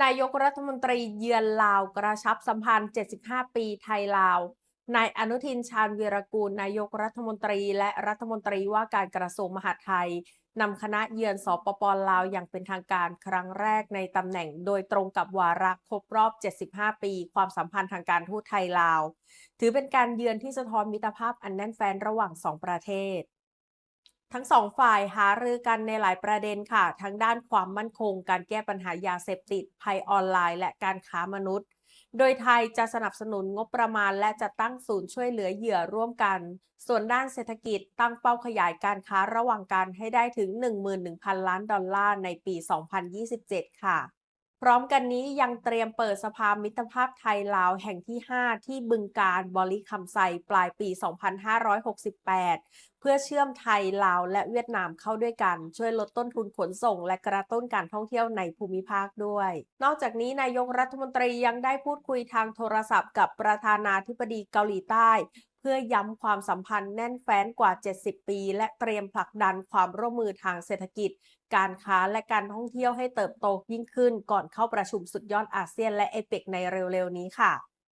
นายกรัฐมนตรีเยือนลาวกระชับสัมพันธ์ 75 ปีไทยลาว นายอนุทินชาญวีรกูล นายกรัฐมนตรีและรัฐมนตรีว่าการกระทรวงมหาดไทยนำคณะเยือนสปปลาวอย่างเป็นทางการครั้งแรกในตำแหน่งโดยตรงกับวาระครบรอบ 75 ปี ความสัมพันธ์ทางการทูตไทยลาว ถือเป็นการเยือนที่สะท้อนมิตรภาพอันแน่นแฟ้นระหว่างสองประเทศ ทั้งสองฝ่ายหารือกันในหลายประเด็นค่ะ ทั้งด้านความมั่นคง การแก้ปัญหายาเสพติด ภัยออนไลน์ และการค้ามนุษย์ โดยไทยจะสนับสนุนงบประมาณ และจะตั้งศูนย์ช่วยเหลือเหยื่อร่วมกัน ส่วนด้านเศรษฐกิจตั้งเป้าขยายการค้าระหว่างกันให้ได้ถึง 11,000 ล้านดอลลาร์ในปี 2027 ค่ะ พร้อมกันนี้ยังเตรียมเปิดสภามิตรภาพไทยลาวแห่งที่ 5 ที่บึงการบริคำไซปลายปี 2568 เพื่อเชื่อมไทยลาวและเวียดนามเข้าด้วยกัน ช่วยลดต้นทุนขนส่ง และกระตุ้นการท่องเที่ยวในภูมิภาคด้วย นอกจากนี้นายกรัฐมนตรียังได้พูดคุยทางโทรศัพท์กับประธานาธิบดีเกาหลีใต้ พื่อย้ำความสัมพันธ์แน่นแฟ้นกว่า 70 ปี และเตรียมผลักดันความร่วมมือทางเศรษฐกิจ การค้าและการท่องเที่ยวให้เติบโตยิ่งขึ้นก่อนเข้าประชุมสุดยอดอาเซียนและเอเปกในเร็วๆนี้ค่ะ